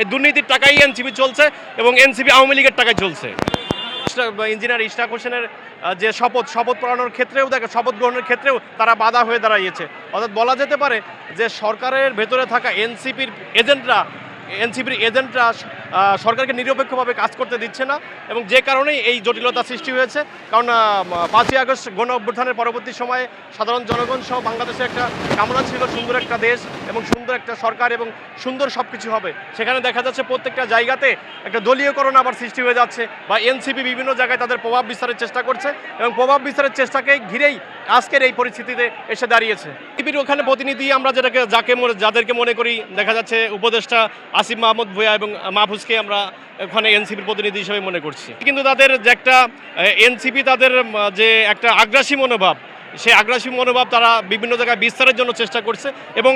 এই দুর্নীতির টাকাই এনসিপি চলছে এবং এনসিপি আওয়ামী লীগের টাকায় চলছে। ইঞ্জিনিয়ার ইশরাক হোসেনের যে শপথ শপথ পড়ানোর ক্ষেত্রেও দেখে, শপথ গ্রহণের ক্ষেত্রেও তারা বাধা হয়ে দাঁড়িয়েছে অর্থাৎ বলা যেতে পারে যে সরকারের ভেতরে থাকা এনসিপির এজেন্টরা এনসিপির এজেন্টরা সরকারকে নিরপেক্ষভাবে কাজ করতে দিচ্ছে না এবং যে কারণেই এই জটিলতা সৃষ্টি হয়েছে। কারণ পাঁচই আগস্ট গণ অভ্যুত্থানের পরবর্তী সময়ে সাধারণ জনগণ সহ বাংলাদেশের একটা কামনা ছিল সুন্দর একটা দেশ এবং সুন্দর একটা সরকার এবং সুন্দর সব কিছু হবে। সেখানে দেখা যাচ্ছে প্রত্যেকটা জায়গাতে একটা দলীয়করণ আবার সৃষ্টি হয়ে যাচ্ছে বা এনসিপি বিভিন্ন জায়গায় তাদের প্রভাব বিস্তারের চেষ্টা করছে এবং প্রভাব বিস্তারের চেষ্টাকে ঘিরেই আজকের এই পরিস্থিতিতে এসে দাঁড়িয়েছে। টিভির ওখানে প্রতিনিধি আমরা যেটাকে, যাকে যাদেরকে মনে করি, দেখা যাচ্ছে উপদেষ্টা আসিফ মাহমুদ ভুয়া এবং মাহফুজকে আমরা ওখানে এনসিপির প্রতিনিধি হিসেবে মনে করছি। কিন্তু তাদের যে একটা এনসিপি তাদের যে একটা আগ্রাসী মনোভাব সেই আগ্রাসী মনোভাব তারা বিভিন্ন জায়গায় বিস্তারের জন্য চেষ্টা করছে এবং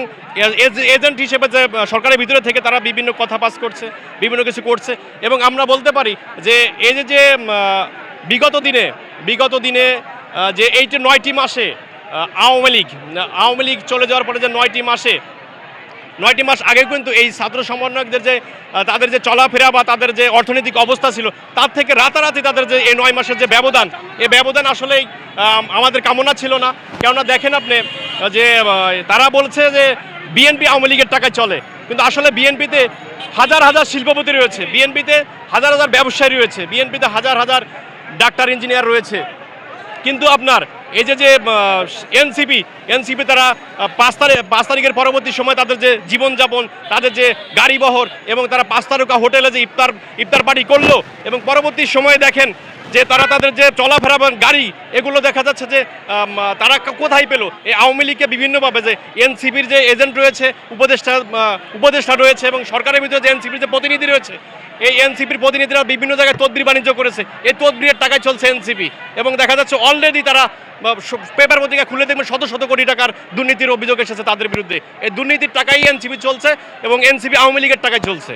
এজেন্ট হিসেবে যে সরকারের ভিতরে থেকে তারা বিভিন্ন কথা পাস করছে, বিভিন্ন কিছু করছে এবং আমরা বলতে পারি যে, এই যে বিগত দিনে বিগত দিনে যে এই যে নয়টি মাসে আওয়ামী লীগ আওয়ামী লীগ চলে যাওয়ার পরে যে নয়টি মাসে, নয়টি মাস আগে কিন্তু এই ছাত্র সমন্বয়কদের যে তাদের যে চলাফেরা বা তাদের যে অর্থনৈতিক অবস্থা ছিল, তার থেকে রাতারাতি তাদের যে এই নয় মাসের যে ব্যবধান এই ব্যবধান আসলেই আমাদের কামনা ছিল না। কেননা দেখেন আপনি যে তারা বলছে যে বিএনপি আওয়ামী লীগের টাকায় চলে, কিন্তু আসলে বিএনপিতে হাজার হাজার শিল্পপতি রয়েছে, বিএনপিতে হাজার হাজার ব্যবসায়ী রয়েছে, বিএনপিতে হাজার হাজার ডাক্তার, ইঞ্জিনিয়ার রয়েছে। কিন্তু আপনার এই যে যে এনসিপি এনসিপি তারা পাঁচ তারিখ পাঁচ তারিখের পরবর্তী সময় তাদের যে জীবনযাপন, তাদের যে গাড়ি বহর এবং তারা পাঁচ তারকা হোটেলে যে ইফতার ইফতার পার্টি করল এবং পরবর্তী সময়ে দেখেন যে তারা তাদের যে চলাফেরা গাড়ি, এগুলো দেখা যাচ্ছে যে তারা কোথায় পেল? এই আওয়ামী লীগকে বিভিন্নভাবে যে এনসিপির যে এজেন্ট রয়েছে, উপদেষ্টা উপদেষ্টা রয়েছে এবং সরকারের ভিতরে যে এনসিপির যে প্রতিনিধি রয়েছে এই এনসিপির প্রতিনিধিরা বিভিন্ন জায়গায় তদবির বাণিজ্য করেছে। এই তদবিরের টাকায় চলছে এনসিপি। এবং দেখা যাচ্ছে অলরেডি তারা পেপার পত্রিকা খুলে দেখবেন, শত শত কোটি টাকার দুর্নীতির অভিযোগ এসেছে তাদের বিরুদ্ধে। এই দুর্নীতির টাকাই এনসিপি চলছে এবং এনসিপি আওয়ামী লীগের টাকায় চলছে।